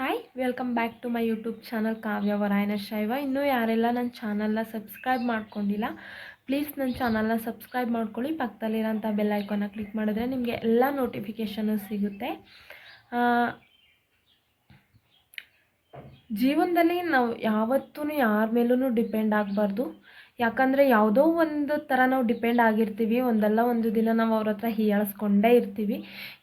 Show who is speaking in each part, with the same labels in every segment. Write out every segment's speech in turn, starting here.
Speaker 1: Hi welcome back to my YouTube channel Kavya ವರಾಯಣ ಶೈವ ಇನ್ನೂ ಯಾರೆಲ್ಲ ನನ್ನ ಚಾನಲ್ನ ಸಬ್ಸ್ಕ್ರೈಬ್ ಮಾಡ್ಕೊಂಡಿಲ್ಲ ಪ್ಲೀಸ್ ನನ್ನ ಚಾನಲ್ನ ಸಬ್ಸ್ಕ್ರೈಬ್ ಮಾಡ್ಕೊಳ್ಳಿ. ಪಕ್ಕದಲ್ಲಿರೋಂಥ ಬೆಲ್ ಐಕಾನ ಕ್ಲಿಕ್ ಮಾಡಿದ್ರೆ ನಿಮಗೆ ಎಲ್ಲ ನೋಟಿಫಿಕೇಷನು ಸಿಗುತ್ತೆ. ಜೀವನದಲ್ಲಿ ನಾವು ಯಾವತ್ತೂ ಯಾರ ಮೇಲೂ ಡಿಪೆಂಡ್ ಆಗಬಾರ್ದು. ಯಾಕಂದರೆ ಯಾವುದೋ ಒಂದು ಥರ ನಾವು ಡಿಪೆಂಡ್ ಆಗಿರ್ತೀವಿ, ಒಂದಲ್ಲ ಒಂದು ದಿನ ನಾವು ಅವ್ರ ಹತ್ರ ಹೀಯಾಳಿಸ್ಕೊಂಡೇ ಇರ್ತೀವಿ.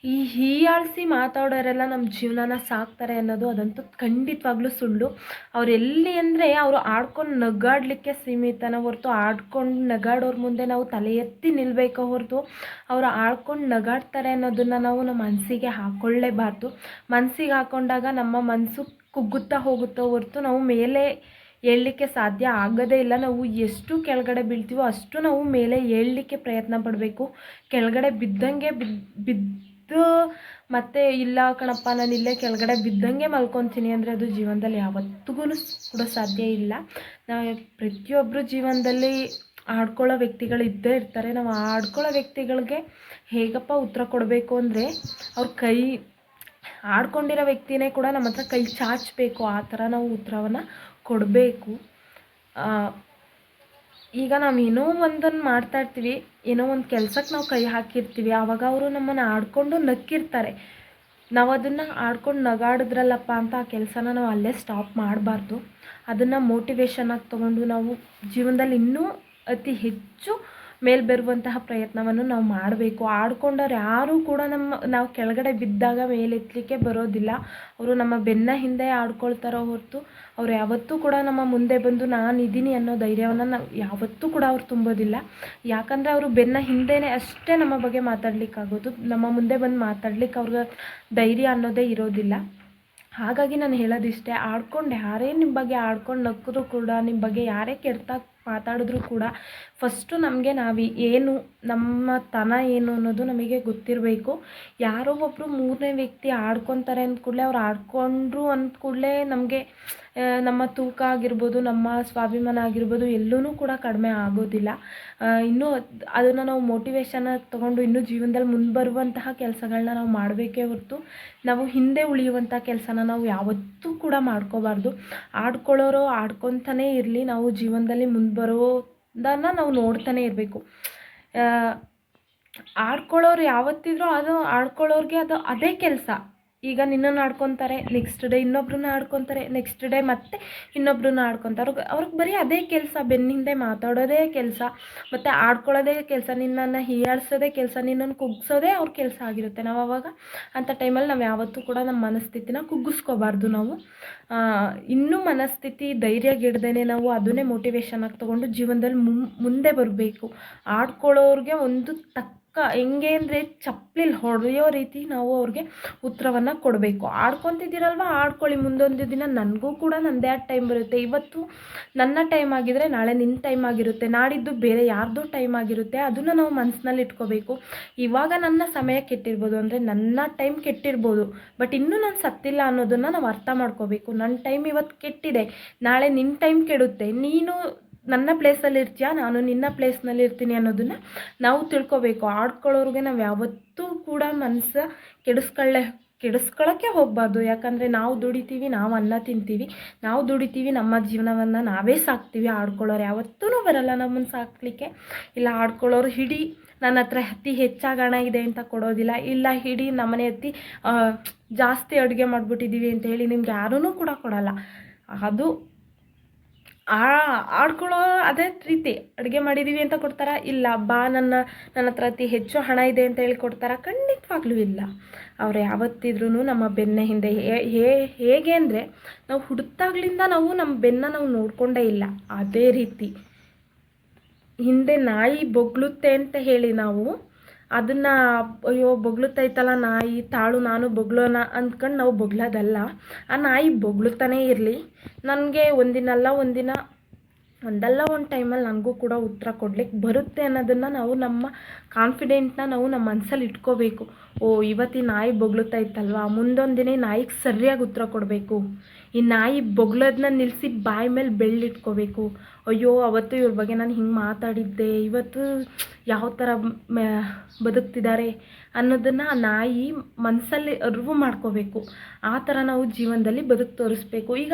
Speaker 1: ಈ ಹೀಯಾಳಿಸಿ ಮಾತಾಡೋರೆಲ್ಲ ನಮ್ಮ ಜೀವನನ ಸಾಕ್ತಾರೆ ಅನ್ನೋದು ಅದಂತೂ ಖಂಡಿತವಾಗ್ಲೂ ಸುಳ್ಳು. ಅವರೆಲ್ಲಿ ಅಂದರೆ ಅವರು ಆಡ್ಕೊಂಡು ನಗಾಡಲಿಕ್ಕೆ ಸೀಮಿತನ ಹೊರತು ಆಡ್ಕೊಂಡು ನಗಾಡೋರ ಮುಂದೆ ನಾವು ತಲೆ ಎತ್ತಿ ನಿಲ್ಲಬೇಕೋ ಹೊರತು ಅವರು ಆಡ್ಕೊಂಡು ನಗಾಡ್ತಾರೆ ಅನ್ನೋದನ್ನು ನಾವು ನಮ್ಮ ಮನಸ್ಸಿಗೆ ಹಾಕ್ಕೊಳ್ಳೇಬಾರ್ದು ಮನಸ್ಸಿಗೆ ಹಾಕ್ಕೊಂಡಾಗ ನಮ್ಮ ಮನಸ್ಸು ಕುಗ್ಗುತ್ತಾ ಹೋಗುತ್ತೋ ಹೊರತು ನಾವು ಮೇಲೆ ಏಳಲಿಕ್ಕೆ ಸಾಧ್ಯ ಆಗೋದೇ ಇಲ್ಲ. ನಾವು ಎಷ್ಟು ಕೆಳಗಡೆ ಬೀಳ್ತೀವೋ ಅಷ್ಟು ನಾವು ಮೇಲೆ ಏಳಲಿಕ್ಕೆ ಪ್ರಯತ್ನ ಪಡಬೇಕು. ಕೆಳಗಡೆ ಬಿದ್ದಂಗೆ ಬಿದ್ದು ಬಿದ್ದು ಮತ್ತೆ, ಇಲ್ಲ ಕಣಪ್ಪ, ನಾನು ಇಲ್ಲೇ ಕೆಳಗಡೆ ಬಿದ್ದಂಗೆ ಮಲ್ಕೊತೀನಿ ಅಂದರೆ ಅದು ಜೀವನದಲ್ಲಿ ಯಾವತ್ತಿಗೂ ಕೂಡ ಸಾಧ್ಯ ಇಲ್ಲ. ನಾವು ಪ್ರತಿಯೊಬ್ಬರು ಜೀವನದಲ್ಲಿ ಆಡ್ಕೊಳ್ಳೋ ವ್ಯಕ್ತಿಗಳು ಇದ್ದೇ ಇರ್ತಾರೆ. ನಾವು ಆಡ್ಕೊಳ್ಳೋ ವ್ಯಕ್ತಿಗಳಿಗೆ ಹೇಗಪ್ಪ ಉತ್ತರ ಕೊಡಬೇಕು ಅಂದರೆ ಅವ್ರ ಕೈ, ಆಡ್ಕೊಂಡಿರೋ ವ್ಯಕ್ತಿನೇ ಕೂಡ ನಮ್ಮ ಹತ್ರ ಕೈ ಚಾಚಬೇಕು. ಆ ಥರ ನಾವು ಉತ್ತರವನ್ನು ಕೊಡಬೇಕು. ಈಗ ನಾವು ಏನೋ ಒಂದನ್ನು ಮಾಡ್ತಾ ಇರ್ತೀವಿ, ಏನೋ ಒಂದು ಕೆಲ್ಸಕ್ಕೆ ನಾವು ಕೈ ಹಾಕಿರ್ತೀವಿ ಆವಾಗ ಅವರು ನಮ್ಮನ್ನು ಆಡಿಕೊಂಡು ನಕ್ಕಿರ್ತಾರೆ. ನಾವು ಅದನ್ನು ಆಡ್ಕೊಂಡು ನಗಾಡಿದ್ರಲ್ಲಪ್ಪ ಅಂತ ಆ ಕೆಲಸನ ನಾವು ಅಲ್ಲೇ ಸ್ಟಾಪ್ ಮಾಡಬಾರ್ದು. ಅದನ್ನು ಮೋಟಿವೇಶನಾಗಿ ತೊಗೊಂಡು ನಾವು ಜೀವನದಲ್ಲಿ ಇನ್ನೂ ಅತಿ ಹೆಚ್ಚು ಮೇಲ್ ಬರುವಂತಹ ಪ್ರಯತ್ನವನ್ನು ನಾವು ಮಾಡಬೇಕು. ಆಡ್ಕೊಂಡವ್ರು ಯಾರೂ ಕೂಡ ನಮ್ಮ, ನಾವು ಕೆಳಗಡೆ ಬಿದ್ದಾಗ ಮೇಲೆತ್ತಲಿಕ್ಕೆ ಬರೋದಿಲ್ಲ. ಅವರು ನಮ್ಮ ಬೆನ್ನ ಹಿಂದೆ ಆಡ್ಕೊಳ್ತಾರೋ ಹೊರತು ಅವ್ರು ಯಾವತ್ತೂ ಕೂಡ ನಮ್ಮ ಮುಂದೆ ಬಂದು ನಾನು ಇದ್ದೀನಿ ಅನ್ನೋ ಧೈರ್ಯವನ್ನು ನಾವು ಯಾವತ್ತೂ ಕೂಡ ಅವ್ರು ತುಂಬೋದಿಲ್ಲ. ಯಾಕಂದರೆ ಅವರು ಬೆನ್ನ ಹಿಂದೆನೇ ಅಷ್ಟೇ ನಮ್ಮ ಬಗ್ಗೆ ಮಾತಾಡಲಿಕ್ಕಾಗೋದು. ನಮ್ಮ ಮುಂದೆ ಬಂದು ಮಾತಾಡ್ಲಿಕ್ಕೆ ಅವ್ರಿಗೆ ಧೈರ್ಯ ಅನ್ನೋದೇ ಇರೋದಿಲ್ಲ. ಹಾಗಾಗಿ ನಾನು ಹೇಳೋದಿಷ್ಟೇ, ಆಡ್ಕೊಂಡು. ಯಾರೇ ನಿಮ್ಮ ಬಗ್ಗೆ ಆಡ್ಕೊಂಡು ನಕ್ಕಿದ್ರು ಕೂಡ ನಿಮ್ಮ ಬಗ್ಗೆ ಯಾರೇ ಕೆಡ್ತಾ ಮಾತಾಡಿದ್ರು ಕೂಡ ಫಸ್ಟು ನಮಗೆ ನಾವು ಏನು, ನಮ್ಮ ತನ ಏನು ಅನ್ನೋದು ನಮಗೆ ಗೊತ್ತಿರಬೇಕು. ಯಾರೋ ಒಬ್ಬರು ಮೂರನೇ ವ್ಯಕ್ತಿ ಆಡ್ಕೊತಾರೆ ಅಂದ ಕೂಡಲೇ ಅವ್ರು ಆಡ್ಕೊಂಡ್ರು ಅಂದ ಕೂಡಲೇ ನಮಗೆ ನಮ್ಮ ತೂಕ ಆಗಿರ್ಬೋದು, ನಮ್ಮ ಸ್ವಾಭಿಮಾನ ಆಗಿರ್ಬೋದು ಎಲ್ಲೂ ಕೂಡ ಕಡಿಮೆ ಆಗೋದಿಲ್ಲ. ಇನ್ನೂ ಅದನ್ನು ನಾವು ಮೋಟಿವೇಶನ್ ತೊಗೊಂಡು ಇನ್ನೂ ಜೀವನದಲ್ಲಿ ಮುಂದೆ ಬರುವಂತಹ ಕೆಲಸಗಳನ್ನ ನಾವು ಮಾಡಬೇಕೇ ಹೊರತು, ನಾವು ಹಿಂದೆ ಉಳಿಯುವಂಥ ಕೆಲಸನ ನಾವು ಯಾವತ್ತೂ ಕೂಡ ಮಾಡ್ಕೋಬಾರ್ದು. ಆಡ್ಕೊಳ್ಳೋರು ಆಡ್ಕೊತಾನೇ ಇರಲಿ, ನಾವು ಜೀವನದಲ್ಲಿ ಮುಂದೆ ಬರೋದನ್ನು ನಾವು ನೋಡ್ತಾನೆ ಇರಬೇಕು. ಆಡ್ಕೊಳ್ಳೋರು ಯಾವತ್ತಿದ್ರೂ ಅದು ಆಡ್ಕೊಳ್ಳೋರಿಗೆ ಅದು ಅದೇ ಕೆಲಸ. ಈಗ ನಿನ್ನನ್ನು ಆಡ್ಕೊತಾರೆ ನೆಕ್ಸ್ಟ್ ಡೇ ಇನ್ನೊಬ್ರನ್ನ ಆಡ್ಕೊತಾರೆ ನೆಕ್ಸ್ಟ್ ಡೇ ಮತ್ತೆ ಇನ್ನೊಬ್ರನ್ನ ಆಡ್ಕೊತಾರೆ. ಅವ್ರಿಗೆ ಬರೀ ಅದೇ ಕೆಲಸ, ಬೆನ್ನಿಂದೆ ಮಾತಾಡೋದೇ ಕೆಲಸ, ಮತ್ತು ಆಡ್ಕೊಳ್ಳೋದೇ ಕೆಲಸ, ನಿನ್ನನ್ನು ಹೀಯಾಳಿಸೋದೇ ಕೆಲಸ, ನಿನ್ನನ್ನು ಕುಗ್ಸೋದೇ ಅವ್ರ ಕೆಲಸ ಆಗಿರುತ್ತೆ. ನಾವು ಅವಾಗ ಅಂಥ ಟೈಮಲ್ಲಿ ನಾವು ಯಾವತ್ತೂ ಕೂಡ ನಮ್ಮ ಮನಸ್ಥಿತಿನ ಕುಗ್ಗಿಸ್ಕೋಬಾರ್ದು ನಾವು. ಇನ್ನೂ ಮನಸ್ಥಿತಿ ಧೈರ್ಯಗೆಡ್ದೇ ನಾವು ಅದನ್ನೇ ಮೋಟಿವೇಶನ್ ಆಗಿ ತೊಗೊಂಡು ಜೀವನದಲ್ಲಿ ಮುಂದೆ ಬರಬೇಕು. ಆಡ್ಕೊಳ್ಳೋರಿಗೆ ಒಂದು ತಕ್ಕ, ಹೆಂಗೆ ಅಂದರೆ ಚಪ್ಪಲಿಲಿ ಹೊಡೆಯೋ ರೀತಿ ನಾವು ಅವ್ರಿಗೆ ಉತ್ತರವನ್ನು ಕೊಡಬೇಕು. ಆಡ್ಕೊತಿದ್ದೀರಲ್ವ? ಆಡ್ಕೊಳ್ಳಿ. ಮುಂದೊಂದು ದಿನ ನನಗೂ ಕೂಡ ನನ್ನದೇ ಆದ ಟೈಮ್ ಬರುತ್ತೆ. ಇವತ್ತು ನನ್ನ ಟೈಮ್ ಆಗಿದ್ರೆ ನಾಳೆ ನಿನ್ನ ಟೈಮ್ ಆಗಿರುತ್ತೆ. ನಾಡಿದ್ದು ಬೇರೆ ಯಾರ್ದೋ ಟೈಮ್ ಆಗಿರುತ್ತೆ. ಅದನ್ನು ನಾವು ಮನಸ್ಸಿನಲ್ಲಿ ಇಟ್ಕೋಬೇಕು. ಇವಾಗ ನನ್ನ ಸಮಯ ಕೆಟ್ಟಿರ್ಬೋದು ಅಂದರೆ ನನ್ನ ಟೈಮ್ ಕೆಟ್ಟಿರ್ಬೋದು. ಬಟ್ ಇನ್ನೂ ನಾನು ಸತ್ತಿಲ್ಲ ಅನ್ನೋದನ್ನು ನಾವು ಅರ್ಥ ಮಾಡ್ಕೋಬೇಕು. ನನ್ನ ಟೈಮ್ ಇವತ್ತು ಕೆಟ್ಟಿದೆ. ನಾಳೆ ನಿನ್ನ ಟೈಮ್ ಕೆಡುತ್ತೆ. ನೀನು ನನ್ನ ಪ್ಲೇಸಲ್ಲಿ ಇರ್ತೀಯ? ನಾನು ನಿನ್ನ ಪ್ಲೇಸ್ನಲ್ಲಿ ಇರ್ತೀನಿ ಅನ್ನೋದನ್ನು ನಾವು ತಿಳ್ಕೊಬೇಕು. ಆಡ್ಕೊಳ್ಳೋರಿಗೆ ನಾವು ಯಾವತ್ತೂ ಕೂಡ ಮನಸ್ಸು ಕೆಡಿಸ್ಕೊಳ್ಳೆ ಕೆಡಿಸ್ಕೊಳ್ಳೋಕ್ಕೆ ಹೋಗಬಾರ್ದು. ಯಾಕಂದರೆ ನಾವು ದುಡಿತೀವಿ ನಾವು ಅನ್ನ ತಿಂತೀವಿ. ನಾವು ದುಡಿತೀವಿ ನಮ್ಮ ಜೀವನವನ್ನು ನಾವೇ ಸಾಕ್ತೀವಿ. ಆಡ್ಕೊಳ್ಳೋರು ಯಾವತ್ತೂ ಬರಲ್ಲ ನಮ್ಮನ್ನು ಸಾಕಲಿಕ್ಕೆ. ಇಲ್ಲ ಆಡ್ಕೊಳ್ಳೋರು ಹಿಡಿ ನನ್ನ ಹತ್ರ ಅತಿ ಹೆಚ್ಚಾಗಿ ಹಣ ಇದೆ ಅಂತ ಕೊಡೋದಿಲ್ಲ. ಇಲ್ಲ ಹಿಡಿ ನಮ್ಮನೆ ಆ, ಜಾಸ್ತಿ ಅಡುಗೆ ಮಾಡಿಬಿಟ್ಟಿದ್ದೀವಿ ಅಂತ ಹೇಳಿ ನಿಮ್ಗೆ ಯಾರೂ ಕೂಡ ಕೊಡಲ್ಲ. ಅದು ಆಡ್ಕೊಳ್ಳೋ ಅದೇ ರೀತಿ ಅಡುಗೆ ಮಾಡಿದ್ದೀವಿ ಅಂತ ಕೊಡ್ತಾರ? ಇಲ್ಲ, ಬಾ, ನನ್ನ ನನ್ನ ಹತ್ರ ಅತಿ ಹೆಚ್ಚು ಹಣ ಇದೆ ಅಂತ ಹೇಳಿ ಕೊಡ್ತಾರಾ? ಖಂಡಿತವಾಗ್ಲೂ ಇಲ್ಲ. ಅವ್ರು ಯಾವತ್ತಿದ್ರೂ ನಮ್ಮ ಬೆನ್ನ ಹಿಂದೆ ಹೇ- ಹೇಗೆ ಅಂದರೆ ನಾವು ಹುಡ್ತಾಗ್ಲಿಂದ ನಾವು ನಮ್ಮ ಬೆನ್ನ ನಾವು ನೋಡಿಕೊಂಡೇ ಇಲ್ಲ. ಅದೇ ರೀತಿ ಹಿಂದೆ ನಾಯಿ ಬೊಗ್ಳುತ್ತೆ ಅಂತ ಹೇಳಿ ನಾವು ಅದನ್ನು, ಅಯ್ಯೋ ಬೊಗ್ಳುತ್ತೈತಲ್ಲ ನಾಯಿ, ತಾಳು ನಾನು ಬೊಗ್ಳೋಣ ಅಂದ್ಕೊಂಡು ನಾವು ಬೊಗ್ಳೋದಲ್ಲ ಆ ನಾಯಿ ಬೊಗ್ಳುತ್ತಾನೆ ಇರಲಿ. ನನಗೆ ಒಂದಿನಲ್ಲ ಒಂದಿನ ಒಂದಲ್ಲ ಒಂದು ಟೈಮಲ್ಲಿ ನನಗೂ ಕೂಡ ಉತ್ತರ ಕೊಡ್ಲಿಕ್ಕೆ ಬರುತ್ತೆ ಅನ್ನೋದನ್ನು ನಾವು ನಮ್ಮ ಕಾನ್ಫಿಡೆಂಟ್ನ ನಾವು ನಮ್ಮ ಮನಸ್ಸಲ್ಲಿ ಇಟ್ಕೋಬೇಕು. ಓ, ಇವತ್ತಿನ ನಾಯಿ ಬೊಗಳುತ್ತಾ ಇತ್ತಲ್ವಾ? ಮುಂದೊಂದು ದಿನ ನಾಯಿಗೆ ಸರಿಯಾಗಿ ಉತ್ತರ ಕೊಡಬೇಕು. ಈ ನಾಯಿ ಬೊಗಳೋದನ್ನ ನಿಲ್ಲಿಸಿ ಬಾಯಿ ಮೇಲೆ ಬೆಳ್ಳಿಟ್ಕೋಬೇಕು. ಅಯ್ಯೋ, ಅವತ್ತು ಇವ್ರ ಬಗ್ಗೆ ನಾನು ಹಿಂಗೆ ಮಾತಾಡಿದ್ದೆ. ಇವತ್ತು ಯಾವ ಥರ ಬದುಕ್ತಿದ್ದಾರೆ ಅನ್ನೋದನ್ನು ಆ ನಾಯಿ ಮನಸ್ಸಲ್ಲಿ ಅರಿವು ಮಾಡ್ಕೋಬೇಕು. ಆ ಥರ ನಾವು ಜೀವನದಲ್ಲಿ ಬದುಕು ತೋರಿಸ್ಬೇಕು. ಈಗ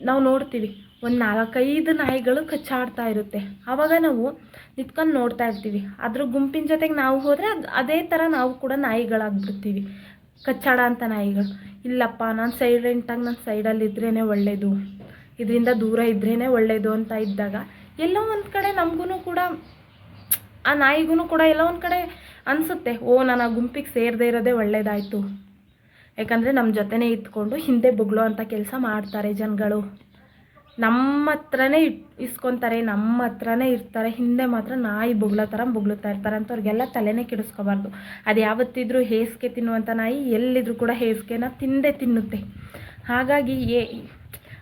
Speaker 1: ನಾವು ನೋಡ್ತೀವಿ. ಒಂದು ನಾಲ್ಕೈದು ನಾಯಿಗಳು ಕಚ್ಚಾಡ್ತಾ ಇರುತ್ತೆ. ಆವಾಗ ನಾವು ನಿಂತ್ಕೊಂಡು ನೋಡ್ತಾ ಇರ್ತೀವಿ. ಅದ್ರ ಗುಂಪಿನ ಜೊತೆಗೆ ನಾವು ಹೋದರೆ ಅದು ಥರ ನಾವು ಕೂಡ ನಾಯಿಗಳಾಗ್ಬಿಡ್ತೀವಿ. ಕಚ್ಚಾಡ ಅಂತ ನಾಯಿಗಳು. ಇಲ್ಲಪ್ಪ, ನಾನು ಸೈಲೆಂಟಾಗಿ ನಾನು ಸೈಡಲ್ಲಿ ಇದ್ರೇ ಒಳ್ಳೆಯದು ಇದರಿಂದ ದೂರ ಇದ್ರೇ ಒಳ್ಳೆಯದು ಅಂತ ಇದ್ದಾಗ ಎಲ್ಲೋ ಒಂದು ಕಡೆ ನಮಗೂ ಕೂಡ ಆ ನಾಯಿಗೂ ಕೂಡ ಎಲ್ಲೋ ಒಂದು ಕಡೆ ಅನಿಸುತ್ತೆ. ಓ, ನಾನು ಆ ಗುಂಪಿಗೆ ಸೇರದೇ ಇರೋದೇ ಒಳ್ಳೇದಾಯಿತು. ಯಾಕಂದರೆ ನಮ್ಮ ಜೊತೆನೇ ಇದ್ಕೊಂಡು ಹಿಂದೆ ಬುಗ್ಳೋ ಅಂತ ಕೆಲಸ ಮಾಡ್ತಾರೆ ಜನಗಳು. ನಮ್ಮ ಹತ್ರನೇ ಇಸ್ಕೊತಾರೆ ನಮ್ಮ ಹತ್ರನೇ ಇರ್ತಾರೆ. ಹಿಂದೆ ಮಾತ್ರ ನಾಯಿ ಬೊಗ್ಲ ಥರ ಬೊಗಳುತ್ತಾ ಇರ್ತಾರೆ. ಅಂತ ಅವ್ರಿಗೆಲ್ಲ ತಲೆನೇ ಕೆಡಿಸ್ಕೋಬಾರ್ದು. ಅದು ಯಾವತ್ತಿದ್ರೂ ಹೇಸಿಗೆ ತಿನ್ನುವಂಥ ನಾಯಿ ಎಲ್ಲಿದ್ರೂ ಕೂಡ ಹೇಸಿಗೆನ ತಿಂದೇ ತಿನ್ನುತ್ತೆ. ಹಾಗಾಗಿ ಏ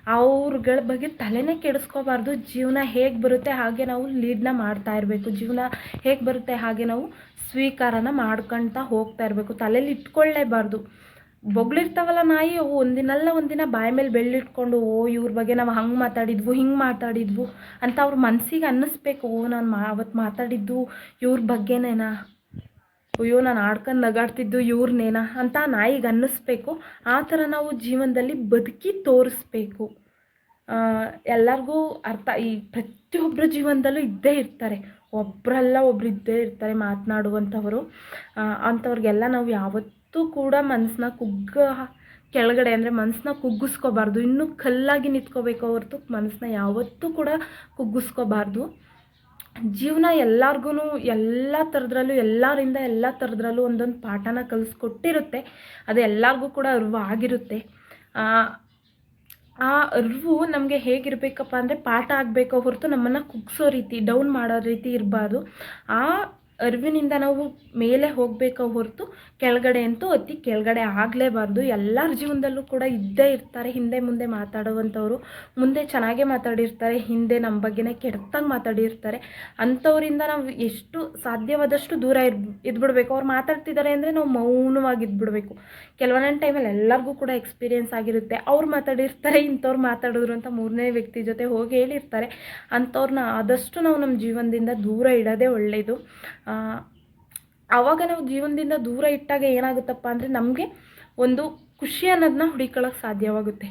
Speaker 1: ಅವ್ರಗಳ ಬಗ್ಗೆ ತಲೆನೇ ಕೆಡಿಸ್ಕೋಬಾರ್ದು. ಜೀವನ ಹೇಗೆ ಬರುತ್ತೆ ಹಾಗೆ ನಾವು ಲೀಡ್ನ ಮಾಡ್ತಾ ಇರಬೇಕು. ಜೀವನ ಹೇಗೆ ಬರುತ್ತೆ ಹಾಗೆ ನಾವು ಸ್ವೀಕಾರನ ಮಾಡ್ಕೊಳ್ತಾ ಹೋಗ್ತಾ ಇರಬೇಕು. ತಲೆಯಲ್ಲಿ ಇಟ್ಕೊಳ್ಳೇಬಾರ್ದು. ಬೊಗಳಿರ್ತಾವಲ್ಲ ನಾಯಿ, ಅವು ಒಂದಿನಲ್ಲ ಒಂದಿನ ಬಾಯಿ ಮೇಲೆ ಬೆಳ್ಳಿಟ್ಕೊಂಡು, ಓ, ಇವ್ರ ಬಗ್ಗೆ ನಾವು ಹಂಗೆ ಮಾತಾಡಿದ್ವು, ಹಿಂಗೆ ಮಾತಾಡಿದ್ವು ಅಂತ ಅವ್ರ ಮನಸ್ಸಿಗೆ ಅನ್ನಿಸ್ಬೇಕು, ಓ, ನಾನು ಮಾ ಅವತ್ತು ಮಾತಾಡಿದ್ದು ಇವ್ರ ಬಗ್ಗೆನೇನಾ? ಅಯ್ಯೋ, ನಾನು ಆಡ್ಕೊಂಡು ನಗಾಡ್ತಿದ್ದು ಇವ್ರನ್ನೇನಾ ಅಂತ ನಾಯಿಗೆ ಅನ್ನಿಸ್ಬೇಕು. ಆ ಥರ ನಾವು ಜೀವನದಲ್ಲಿ ಬದುಕಿ ತೋರಿಸ್ಬೇಕು. ಎಲ್ಲರಿಗೂ ಅರ್ಥ, ಈ ಪ್ರತಿಯೊಬ್ಬರ ಜೀವನದಲ್ಲೂ ಇದ್ದೇ ಇರ್ತಾರೆ. ಒಬ್ಬರಲ್ಲ ಒಬ್ರು ಇದ್ದೇ ಇರ್ತಾರೆ ಮಾತನಾಡುವಂಥವರು. ಅಂಥವ್ರಿಗೆಲ್ಲ ನಾವು ಯಾವತ್ತೂ ಕೂಡ ಮನಸ್ಸನ್ನ ಕುಗ್ಗ ಕೆಳಗಡೆ ಅಂದರೆ ಮನಸ್ಸನ್ನ ಕುಗ್ಗಿಸ್ಕೋಬಾರ್ದು. ಇನ್ನೂ ಕಲ್ಲಾಗಿ ನಿಂತ್ಕೋಬೇಕು ಹೊರತು ಮನಸ್ಸನ್ನ ಯಾವತ್ತೂ ಕೂಡ ಕುಗ್ಗಿಸ್ಕೋಬಾರ್ದು. ಜೀವನ ಎಲ್ಲರಿಗೂ ಎಲ್ಲ ಥರದ್ರಲ್ಲೂ, ಎಲ್ಲರಿಂದ ಎಲ್ಲ ಥರದ್ರಲ್ಲೂ ಒಂದೊಂದು ಪಾಠನ ಕಲಿಸ್ಕೊಟ್ಟಿರುತ್ತೆ. ಅದು ಎಲ್ಲರಿಗೂ ಕೂಡ ಅರಿವು ಆಗಿರುತ್ತೆ. ಆ ಅರಿವು ನಮಗೆ ಹೇಗಿರಬೇಕಪ್ಪ ಅಂದರೆ ಪಾಠ ಆಗಬೇಕೋ ಹೊರತು ನಮ್ಮನ್ನು ಕುಗ್ಸೋ ರೀತಿ ಡೌನ್ ಮಾಡೋ ರೀತಿ ಇರಬಾರ್ದು. ಆ ಅರಿವಿನಿಂದ ನಾವು ಮೇಲೆ ಹೋಗಬೇಕು ಹೊರತು ಕೆಳಗಡೆ ಅಂತೂ ಅತಿ ಕೆಳಗಡೆ ಆಗಲೇಬಾರ್ದು. ಎಲ್ಲರ ಜೀವನದಲ್ಲೂ ಕೂಡ ಇದ್ದೇ ಇರ್ತಾರೆ, ಹಿಂದೆ ಮುಂದೆ ಮಾತಾಡುವಂಥವ್ರು. ಮುಂದೆ ಚೆನ್ನಾಗೇ ಮಾತಾಡಿರ್ತಾರೆ, ಹಿಂದೆ ನಮ್ಮ ಬಗ್ಗೆನೇ ಕೆಡ್ತಾಗಿ ಮಾತಾಡಿರ್ತಾರೆ. ಅಂಥವರಿಂದ ನಾವು ಎಷ್ಟು ಸಾಧ್ಯವಾದಷ್ಟು ದೂರ ಇರ್, ಇದ್ಬಿಡ್ಬೇಕು. ಅವ್ರು ಮಾತಾಡ್ತಿದ್ದಾರೆ ಅಂದರೆ ನಾವು ಮೌನವಾಗಿ ಇದ್ಬಿಡ್ಬೇಕು. ಕೆಲವೊಂದೊಂದು ಟೈಮಲ್ಲಿ ಎಲ್ಲರಿಗೂ ಕೂಡ ಎಕ್ಸ್ಪೀರಿಯೆನ್ಸ್ ಆಗಿರುತ್ತೆ. ಅವ್ರು ಮಾತಾಡಿರ್ತಾರೆ, ಇಂಥವ್ರು ಮಾತಾಡಿದ್ರು ಅಂತ ಮೂರನೇ ವ್ಯಕ್ತಿ ಜೊತೆ ಹೋಗಿ ಹೇಳಿರ್ತಾರೆ. ಅಂಥವ್ರನ್ನ ಆದಷ್ಟು ನಾವು ನಮ್ಮ ಜೀವನದಿಂದ ದೂರ ಇಡೋದೇ ಒಳ್ಳೆಯದು ಆವಾಗ ನಾವು ಜೀವನದಿಂದ ದೂರ ಇಟ್ಟಾಗ ಏನಾಗುತ್ತಪ್ಪ ಅಂದರೆ ನಮಗೆ ಒಂದು ಖುಷಿ ಅನ್ನೋದನ್ನ ಹುಡುಕೊಳ್ಳೋಕೆ ಸಾಧ್ಯವಾಗುತ್ತೆ.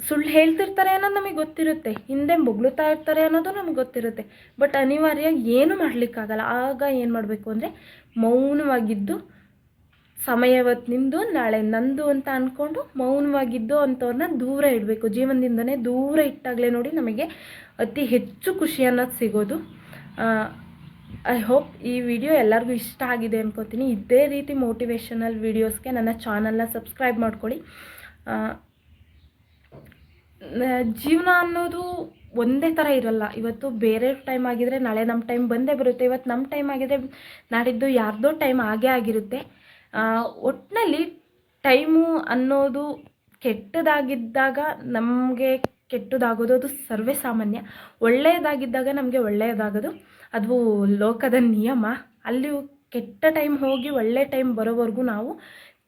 Speaker 1: ಸುಳ್ಳು ಹೇಳ್ತಿರ್ತಾರೆ ಅನ್ನೋದು ನಮಗೆ ಗೊತ್ತಿರುತ್ತೆ, ಹಿಂದೆ ಬೊಗ್ಳುತ್ತಾ ಇರ್ತಾರೆ ಅನ್ನೋದು ನಮಗೆ ಗೊತ್ತಿರುತ್ತೆ ಬಟ್ ಅನಿವಾರ್ಯ ಏನು ಮಾಡಲಿಕ್ಕಾಗಲ್ಲ. ಆಗ ಏನು ಮಾಡಬೇಕು ಅಂದರೆ ಮೌನವಾಗಿದ್ದು ಸಮಯವತ್ತು ನಿಂದು, ನಾಳೆ ನಂದು ಅಂತ ಅಂದ್ಕೊಂಡು ಮೌನವಾಗಿದ್ದು ಅಂಥವ್ರನ್ನ ದೂರ ಇಡಬೇಕು. ಜೀವನದಿಂದನೇ ದೂರ ಇಟ್ಟಾಗಲೇ ನೋಡಿ ನಮಗೆ ಅತಿ ಹೆಚ್ಚು ಖುಷಿ ಅನ್ನೋದು ಸಿಗೋದು. ಐ ಹೋಪ್ ಈ ವಿಡಿಯೋ ಎಲ್ಲರಿಗೂ ಇಷ್ಟ ಆಗಿದೆ ಅನ್ಕೋತೀನಿ. ಇದೇ ರೀತಿ ಮೋಟಿವೇಶನಲ್ ವೀಡಿಯೋಸ್ಗೆ ನನ್ನ ಚಾನಲ್ನ ಸಬ್ಸ್ಕ್ರೈಬ್ ಮಾಡ್ಕೊಳ್ಳಿ. ಜೀವನ ಅನ್ನೋದು ಒಂದೇ ಥರ ಇರಲ್ಲ. ಇವತ್ತು ಬೇರೆ ಟೈಮ್ ಆಗಿದ್ರೆ ನಾಳೆ ನಮ್ಮ ಟೈಮ್ ಬಂದೇ ಬರುತ್ತೆ. ಇವತ್ತು ನಮ್ಮ ಟೈಮ್ ಆಗಿದ್ರೆ ನಾಡಿದ್ದು ಯಾರ್ದೋ ಟೈಮ್ ಆಗೇ ಆಗಿರುತ್ತೆ. ಒಟ್ಟಿನಲ್ಲಿ ಟೈಮು ಅನ್ನೋದು ಕೆಟ್ಟದಾಗಿದ್ದಾಗ ನಮಗೆ ಕೆಟ್ಟದಾಗೋದು ಅದು ಸರ್ವೇ ಸಾಮಾನ್ಯ. ಒಳ್ಳೆಯದಾಗಿದ್ದಾಗ ನಮಗೆ ಒಳ್ಳೆಯದಾಗೋದು. ಅದು ಲೋಕದ ನಿಯಮ. ಅಲ್ಲಿ ಕೆಟ್ಟ ಟೈಮ್ ಹೋಗಿ ಒಳ್ಳೆ ಟೈಮ್ ಬರೋವರೆಗೂ ನಾವು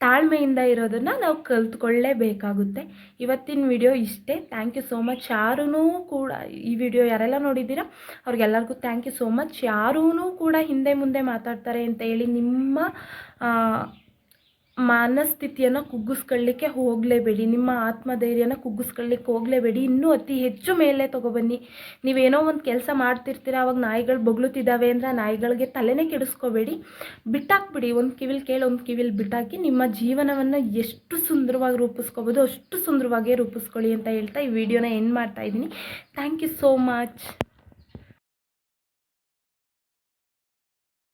Speaker 1: ತಾಳ್ಮೆಯಿಂದ ಇರೋದನ್ನು ನಾವು ಕಲ್ತ್ಕೊಳ್ಳೇಬೇಕಾಗುತ್ತೆ. ಇವತ್ತಿನ ವಿಡಿಯೋ ಇಷ್ಟೇ. ಥ್ಯಾಂಕ್ ಯು ಸೋ ಮಚ್ ಯಾರೂ ಕೂಡ ಈ ವಿಡಿಯೋ ಯಾರೆಲ್ಲ ನೋಡಿದ್ದೀರಾ, ಅವ್ರಿಗೆಲ್ಲರಿಗೂ ಥ್ಯಾಂಕ್ ಯು ಸೋ ಮಚ್ ಯಾರೂ ಕೂಡ ಹಿಂದೆ ಮುಂದೆ ಮಾತಾಡ್ತಾರೆ ಅಂತ ಹೇಳಿ ನಿಮ್ಮ ಮನಸ್ಥಿತಿಯನ್ನು ಕುಗ್ಗಿಸ್ಕೊಳ್ಳಿಕ್ಕೆ ಹೋಗಲೇಬೇಡಿ. ನಿಮ್ಮ ಆತ್ಮಧೈರ್ಯನ ಕುಗ್ಗಿಸ್ಕೊಳ್ಳಿಕ್ಕೆ ಹೋಗಲೇಬೇಡಿ. ಇನ್ನೂ ಅತಿ ಹೆಚ್ಚು ಮೇಲೆ ತೊಗೊಬನ್ನಿ ನೀವೇನೋ ಒಂದು ಕೆಲಸ ಮಾಡ್ತಿರ್ತೀರ, ಅವಾಗ ನಾಯಿಗಳು ಬೊಗಳುತ್ತಿದ್ದಾವೆ ಅಂದರೆ ನಾಯಿಗಳಿಗೆ ತಲೆನೇ ಕೆಡಿಸ್ಕೋಬೇಡಿ. ಬಿಟ್ಟಾಕ್ಬಿಡಿ. ಒಂದು ಕಿವಿಲ್ ಕೇಳಿ, ಒಂದು ಕಿವಿಲ್ ಬಿಟ್ಟಾಕಿ ನಿಮ್ಮ ಜೀವನವನ್ನು ಎಷ್ಟು ಸುಂದರವಾಗಿ ರೂಪಿಸ್ಕೋಬೋದು, ಅಷ್ಟು ಸುಂದರವಾಗಿಯೇ ರೂಪಿಸ್ಕೊಳ್ಳಿ ಅಂತ ಹೇಳ್ತಾ ಈ ವಿಡಿಯೋನ ಎಂಡ್ ಮಾಡ್ತಾ ಇದ್ದೀನಿ. Thank you so much